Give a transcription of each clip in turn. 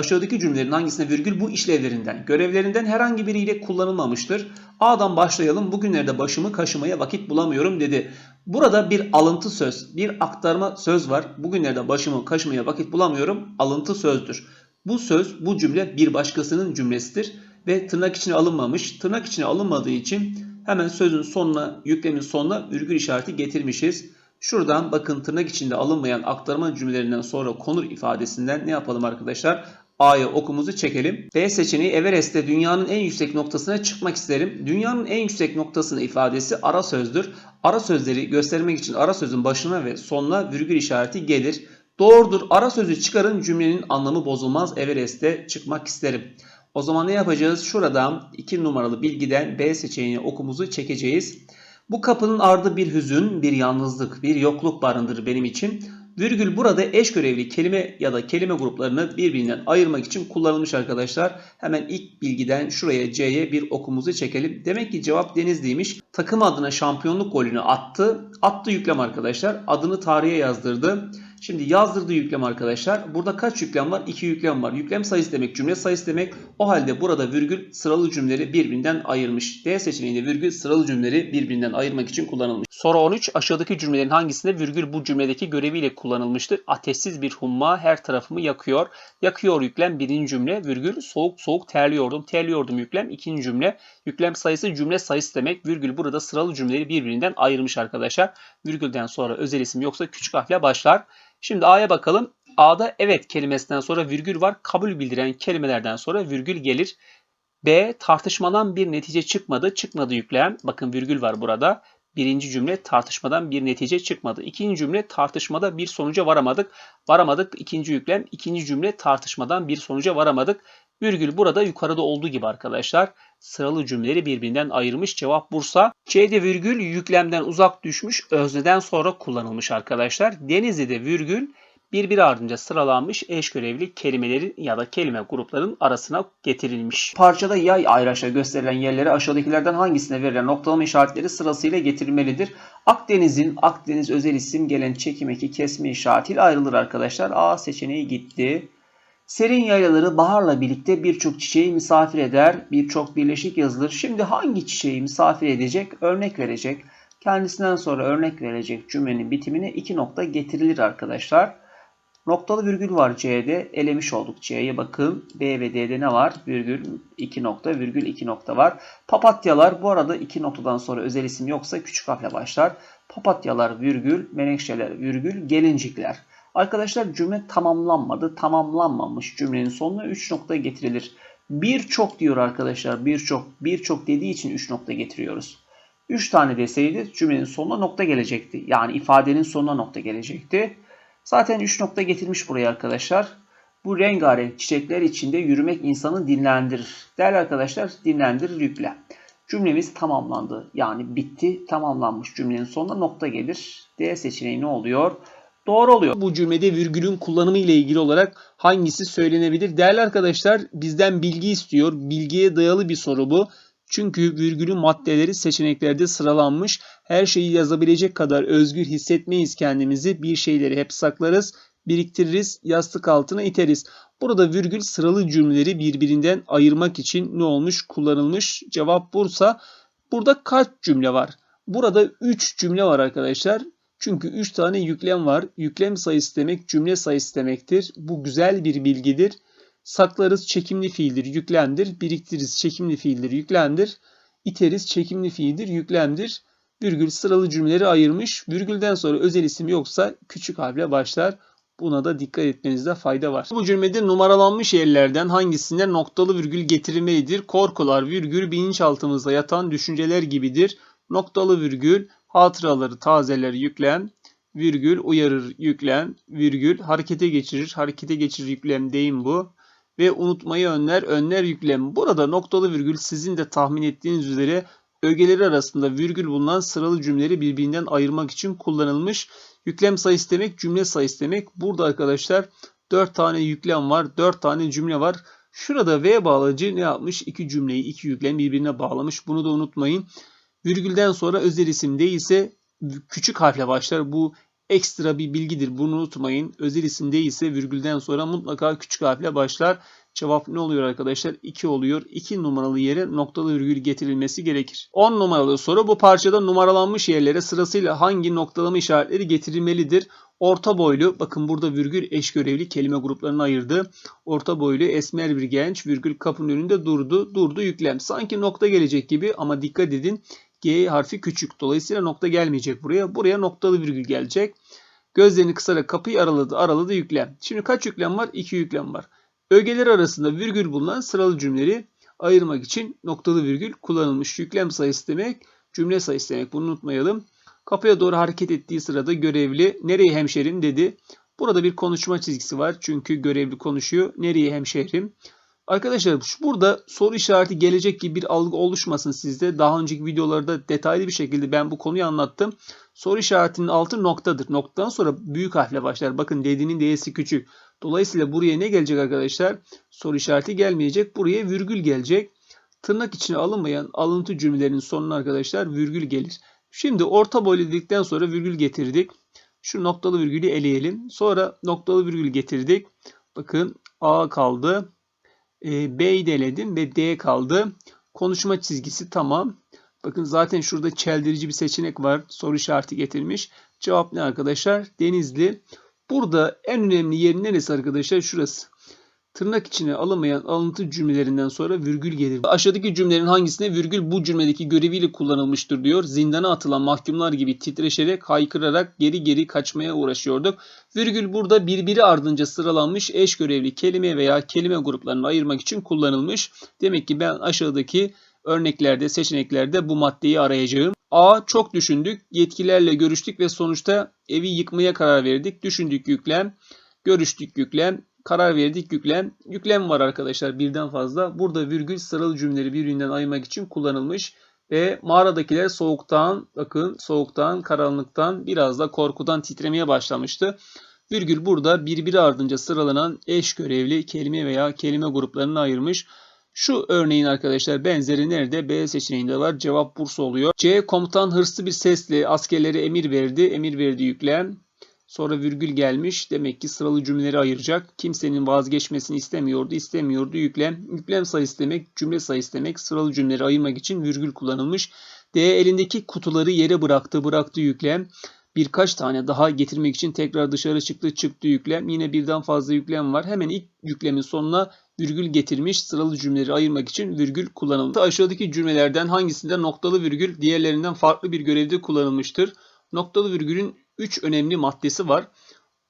aşağıdaki cümlelerin hangisine virgül bu işlevlerinden, görevlerinden herhangi biriyle kullanılmamıştır? A'dan başlayalım. Bugünlerde başımı kaşımaya vakit bulamıyorum dedi. Burada bir alıntı söz, bir aktarma söz var. Bugünlerde başımı kaşımaya vakit bulamıyorum. Alıntı sözdür. Bu söz, bu cümle bir başkasının cümlesidir ve tırnak içine alınmamış. Tırnak içine alınmadığı için hemen sözün sonuna, yüklemin sonuna virgül işareti getirmişiz. Şuradan bakın tırnak içinde alınmayan aktarma cümlelerinden sonra konur ifadesinden ne yapalım arkadaşlar? A'ya okumuzu çekelim. B seçeneği Everest'te dünyanın en yüksek noktasına çıkmak isterim. Dünyanın en yüksek noktasına ifadesi ara sözdür. Ara sözleri göstermek için ara sözün başına ve sonuna virgül işareti gelir. Doğrudur. Ara sözü çıkarın cümlenin anlamı bozulmaz. Everest'te çıkmak isterim. O zaman ne yapacağız? Şuradan 2 numaralı bilgiden B seçeneğine okumuzu çekeceğiz. Bu kapının ardı bir hüzün, bir yalnızlık, bir yokluk barındırır benim için. Virgül burada eş görevli kelime ya da kelime gruplarını birbirinden ayırmak için kullanılmış arkadaşlar. Hemen ilk bilgiden şuraya C'ye bir okumuzu çekelim. Demek ki cevap Denizli'ymiş. Takım adına şampiyonluk golünü attı. Attı yüklem arkadaşlar. Adını tarihe yazdırdı. Şimdi yazdırdığı yüklem arkadaşlar. Burada kaç yüklem var? 2 yüklem var. Yüklem sayısı demek cümle sayısı demek. O halde burada virgül sıralı cümleleri birbirinden ayırmış. D seçeneğinde virgül sıralı cümleleri birbirinden ayırmak için kullanılmış. Soru 13. Aşağıdaki cümlelerin hangisinde virgül bu cümledeki göreviyle kullanılmıştır? Ateşsiz bir humma her tarafımı yakıyor. Yakıyor yüklem birinci cümle. Virgül soğuk soğuk terliyordum. Terliyordum yüklem ikinci cümle. Yüklem sayısı cümle sayısı demek. Virgül burada sıralı cümleleri birbirinden ayırmış arkadaşlar. Virgülden sonra özel isim yoksa küçük harfle başlar. Şimdi A'ya bakalım. A'da evet kelimesinden sonra virgül var. Kabul bildiren kelimelerden sonra virgül gelir. B tartışmadan bir netice çıkmadı. Çıkmadı yüklem. Bakın virgül var burada. Birinci cümle tartışmadan bir netice çıkmadı. İkinci cümle tartışmada bir sonuca varamadık. Varamadık ikinci yüklem. İkinci cümle tartışmadan bir sonuca varamadık. Virgül burada yukarıda olduğu gibi arkadaşlar sıralı cümleleri birbirinden ayırmış. Cevap Bursa. C'de virgül yüklemden uzak düşmüş özneden sonra kullanılmış arkadaşlar. Denizli'de virgül birbiri ardınca sıralanmış eş görevli kelimelerin ya da kelime gruplarının arasına getirilmiş. Parçada yay ayraçla gösterilen yerlere aşağıdakilerden hangisine verilen noktalama işaretleri sırasıyla getirilmelidir? Akdeniz'in Akdeniz özel isim gelen çekim eki kesme işaretiyle ayrılır arkadaşlar. A seçeneği gitti. Serin yaylaları baharla birlikte birçok çiçeği misafir eder, birçok birleşik yazılır. Şimdi hangi çiçeği misafir edecek, örnek verecek. Kendisinden sonra örnek verecek cümlenin bitimine iki nokta getirilir arkadaşlar. Noktalı virgül var C'de. Elemiş olduk C'ye bakın. B ve D'de ne var? Virgül 2 nokta, virgül 2 nokta var. Papatyalar bu arada iki noktadan sonra özel isim yoksa küçük harfle başlar. Papatyalar virgül, menekşeler virgül, gelincikler. Arkadaşlar cümle tamamlanmadı. Tamamlanmamış cümlenin sonuna 3 nokta getirilir. Birçok diyor arkadaşlar. Birçok. Birçok dediği için 3 nokta getiriyoruz. 3 tane deseydi cümlenin sonuna nokta gelecekti. Yani ifadenin sonuna nokta gelecekti. Zaten 3 nokta getirmiş buraya arkadaşlar. Bu rengarenk çiçekler içinde yürümek insanı dinlendirir. Değerli arkadaşlar dinlendirir yükle. Cümlemiz tamamlandı. Yani bitti, tamamlanmış cümlenin sonuna nokta gelir. D seçeneği ne oluyor? Doğru oluyor. Bu cümlede virgülün kullanımı ile ilgili olarak hangisi söylenebilir? Değerli arkadaşlar bizden bilgi istiyor. Bilgiye dayalı bir soru bu. Çünkü virgülün maddeleri seçeneklerde sıralanmış. Her şeyi yazabilecek kadar özgür hissetmeyiz kendimizi. Bir şeyleri hep saklarız, biriktiririz, yastık altına iteriz. Burada virgül sıralı cümleleri birbirinden ayırmak için ne olmuş? Kullanılmış. Cevap Bursa. Burada kaç cümle var? Burada 3 cümle var arkadaşlar. Çünkü 3 tane yüklem var. Yüklem sayısı demek cümle sayısı demektir. Bu güzel bir bilgidir. Saklarız çekimli fiildir, yüklemdir. Biriktiririz çekimli fiildir, yüklemdir. İteriz çekimli fiildir, yüklemdir. Virgül sıralı cümleleri ayırmış. Virgülden sonra özel isim yoksa küçük harfle başlar. Buna da dikkat etmenizde fayda var. Bu cümlede numaralanmış yerlerden hangisinde noktalı virgül getirilmelidir? Korkular virgül bilinçaltımızda yatan düşünceler gibidir. Noktalı virgül hatıraları tazeler yüklem, virgül uyarır yüklem, virgül harekete geçirir, harekete geçirir yüklem deyim bu. Ve unutmayı önler, önler yüklem. Burada noktalı virgül sizin de tahmin ettiğiniz üzere ögeleri arasında virgül bulunan sıralı cümleleri birbirinden ayırmak için kullanılmış. Yüklem sayısı demek, cümle sayısı demek. Burada arkadaşlar 4 tane yüklem var, 4 tane cümle var. Şurada V bağlacı ne yapmış? İki cümleyi, iki yüklem birbirine bağlamış. Bunu da unutmayın. Virgülden sonra özel isim değilse küçük harfle başlar. Bu ekstra bir bilgidir. Bunu unutmayın. Özel isim değilse virgülden sonra mutlaka küçük harfle başlar. Cevap ne oluyor arkadaşlar? 2 oluyor. 2 numaralı yere noktalı virgül getirilmesi gerekir. 10 numaralı soru bu parçada numaralanmış yerlere sırasıyla hangi noktalama işaretleri getirilmelidir? Orta boylu, bakın burada virgül eş görevli kelime gruplarını ayırdı. Orta boylu esmer bir genç virgül kapının önünde durdu. Durdu yüklem. Sanki nokta gelecek gibi ama dikkat edin. G harfi küçük. Dolayısıyla nokta gelmeyecek buraya. Buraya noktalı virgül gelecek. Gözlerini kısarak kapıyı araladı. Araladı yüklem. Şimdi kaç yüklem var? 2 yüklem var. Ögeler arasında virgül bulunan sıralı cümleleri ayırmak için noktalı virgül kullanılmış. Yüklem sayısı demek, cümle sayısı demek. Bunu unutmayalım. Kapıya doğru hareket ettiği sırada görevli nereye hemşerim dedi. Burada bir konuşma çizgisi var. Çünkü görevli konuşuyor. Nereye hemşerim? Arkadaşlar şu burada soru işareti gelecek gibi bir algı oluşmasın sizde. Daha önceki videolarda detaylı bir şekilde ben bu konuyu anlattım. Soru işaretinin altı noktadır. Noktadan sonra büyük harfle başlar. Bakın dediğinin d'si küçük. Dolayısıyla buraya ne gelecek arkadaşlar? Soru işareti gelmeyecek. Buraya virgül gelecek. Tırnak içine alınmayan alıntı cümlelerinin sonuna arkadaşlar virgül gelir. Şimdi orta boylu dedikten sonra virgül getirdik. Şu noktalı virgülü eleyelim. Sonra noktalı virgül getirdik. Bakın A kaldı. E, B'yi de ve D kaldı. Konuşma çizgisi tamam. Bakın zaten şurada çeldirici bir seçenek var. Soru işareti getirmiş. Cevap ne arkadaşlar? Denizli. Burada en önemli yer neresi arkadaşlar? Şurası. Tırnak içine alınmayan alıntı cümlelerinden sonra virgül gelir. Aşağıdaki cümlelerin hangisine virgül bu cümledeki göreviyle kullanılmıştır diyor. Zindana atılan mahkumlar gibi titreşerek, haykırarak geri geri kaçmaya uğraşıyorduk. Virgül burada birbiri ardınca sıralanmış eş görevli kelime veya kelime gruplarını ayırmak için kullanılmış. Demek ki ben aşağıdaki örneklerde, seçeneklerde bu maddeyi arayacağım. A. Çok düşündük. Yetkilerle görüştük ve sonuçta evi yıkmaya karar verdik. Düşündük yüklem. Görüştük yüklem. Karar verdik yüklem. Yüklem var arkadaşlar birden fazla. Burada virgül sıralı cümleleri birbirinden ayırmak için kullanılmış. Ve mağaradakiler soğuktan, bakın soğuktan, karanlıktan, biraz da korkudan titremeye başlamıştı. Virgül burada birbiri ardınca sıralanan eş görevli kelime veya kelime gruplarını ayırmış. Şu örneğin arkadaşlar benzeri nerede? B seçeneğinde var. Cevap Bursa oluyor. C komutan hırslı bir sesle askerlere emir verdi. Emir verdi yüklem. Sonra virgül gelmiş. Demek ki sıralı cümleleri ayıracak. Kimsenin vazgeçmesini istemiyordu. istemiyordu yüklem. Yüklem sayısı demek, cümle sayısı demek. Sıralı cümleleri ayırmak için virgül kullanılmış. D elindeki kutuları yere bıraktı. Bıraktı yüklem. Birkaç tane daha getirmek için tekrar dışarı çıktı. Çıktı yüklem. Yine birden fazla yüklem var. Hemen ilk yüklemin sonuna virgül getirmiş. Sıralı cümleleri ayırmak için virgül kullanıldı. Aşağıdaki cümlelerden hangisinde noktalı virgül diğerlerinden farklı bir görevde kullanılmıştır? Noktalı virgülün 3 önemli maddesi var.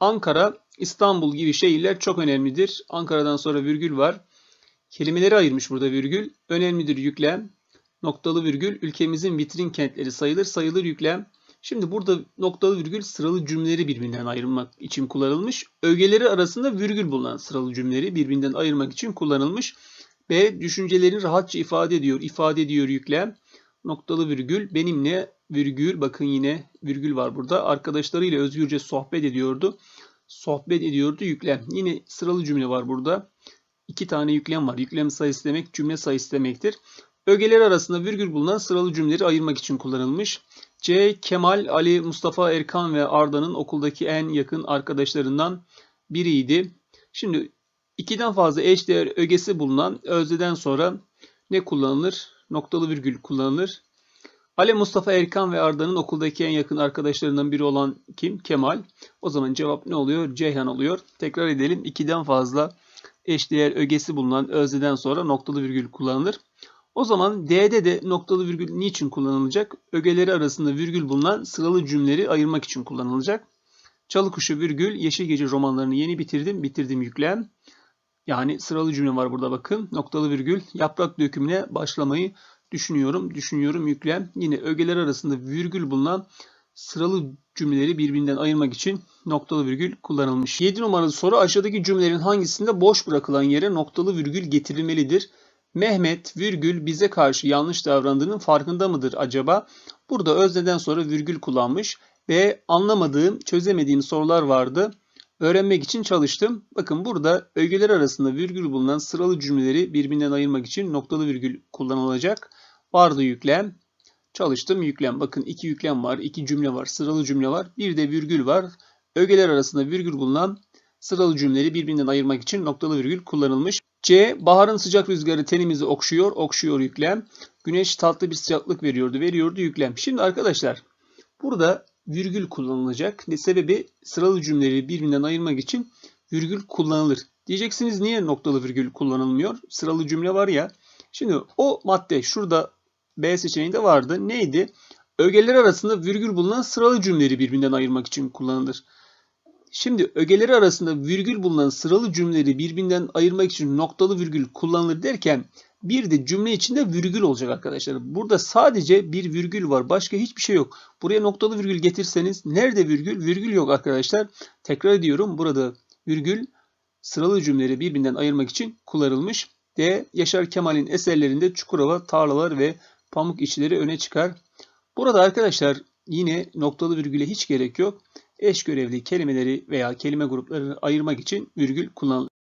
Ankara, İstanbul gibi şehirler çok önemlidir. Ankara'dan sonra virgül var. Kelimeleri ayırmış burada virgül. Önemlidir yüklem. Noktalı virgül ülkemizin vitrin kentleri sayılır. Sayılır yüklem. Şimdi burada noktalı virgül sıralı cümleleri birbirinden ayırmak için kullanılmış. Ögeleri arasında virgül bulunan sıralı cümleleri birbirinden ayırmak için kullanılmış. B. Düşüncelerini rahatça ifade ediyor. İfade ediyor yüklem. Noktalı virgül benimle virgül bakın yine virgül var burada. Arkadaşlarıyla özgürce sohbet ediyordu. Sohbet ediyordu yüklem. Yine sıralı cümle var burada. İki tane yüklem var. Yüklem sayısı demek cümle sayısı demektir. Ögeler arasında virgül bulunan sıralı cümleleri ayırmak için kullanılmış. C. Kemal, Ali, Mustafa, Erkan ve Arda'nın okuldaki en yakın arkadaşlarından biriydi. Şimdi ikiden fazla eşdeğer ögesi bulunan özneden sonra ne kullanılır? Noktalı virgül kullanılır. Ali, Mustafa, Erkan ve Arda'nın okuldaki en yakın arkadaşlarından biri olan kim? Kemal. O zaman cevap ne oluyor? Ceyhan oluyor. Tekrar edelim. İkiden fazla eşdeğer ögesi bulunan özneden sonra noktalı virgül kullanılır. O zaman D'de de noktalı virgül niçin kullanılacak? Ögeleri arasında virgül bulunan sıralı cümleleri ayırmak için kullanılacak. Çalı kuşu virgül, Yeşil Gece romanlarını yeni bitirdim, bitirdim yüklem. Yani sıralı cümle var burada bakın. Noktalı virgül, yaprak dökümüne başlamayı düşünüyorum, düşünüyorum yüklem. Yine ögeler arasında virgül bulunan sıralı cümleleri birbirinden ayırmak için noktalı virgül kullanılmış. 7 numaralı soru aşağıdaki cümlelerin hangisinde boş bırakılan yere noktalı virgül getirilmelidir? Mehmet virgül bize karşı yanlış davrandığının farkında mıdır acaba? Burada özneden sonra virgül kullanmış ve anlamadığım, çözemediğim sorular vardı. Öğrenmek için çalıştım. Bakın burada ögeler arasında virgül bulunan sıralı cümleleri birbirinden ayırmak için noktalı virgül kullanılacak. Vardı yüklem. Çalıştım yüklem. Bakın iki yüklem var, iki cümle var, sıralı cümle var. Bir de virgül var. Ögeler arasında virgül bulunan sıralı cümleleri birbirinden ayırmak için noktalı virgül kullanılmış. C. Baharın sıcak rüzgarı tenimizi okşuyor, okşuyor yüklem. Güneş tatlı bir sıcaklık veriyordu, veriyordu yüklem. Şimdi arkadaşlar burada virgül kullanılacak. Ne sebebi sıralı cümleleri birbirinden ayırmak için virgül kullanılır. Diyeceksiniz niye noktalı virgül kullanılmıyor? Sıralı cümle var ya. Şimdi o madde şurada B seçeneğinde vardı. Neydi? Ögeler arasında virgül bulunan sıralı cümleleri birbirinden ayırmak için kullanılır. Şimdi ögeleri arasında virgül bulunan sıralı cümleleri birbirinden ayırmak için noktalı virgül kullanılır derken bir de cümle içinde virgül olacak arkadaşlar. Burada sadece bir virgül var. Başka hiçbir şey yok. Buraya noktalı virgül getirseniz nerede virgül? Virgül yok arkadaşlar. Tekrar ediyorum. Burada virgül sıralı cümleleri birbirinden ayırmak için kullanılmış. D. Yaşar Kemal'in eserlerinde Çukurova, tarlalar ve pamuk işçileri öne çıkar. Burada arkadaşlar yine noktalı virgüle hiç gerek yok. Eş görevli kelimeleri veya kelime gruplarını ayırmak için virgül kullanılır.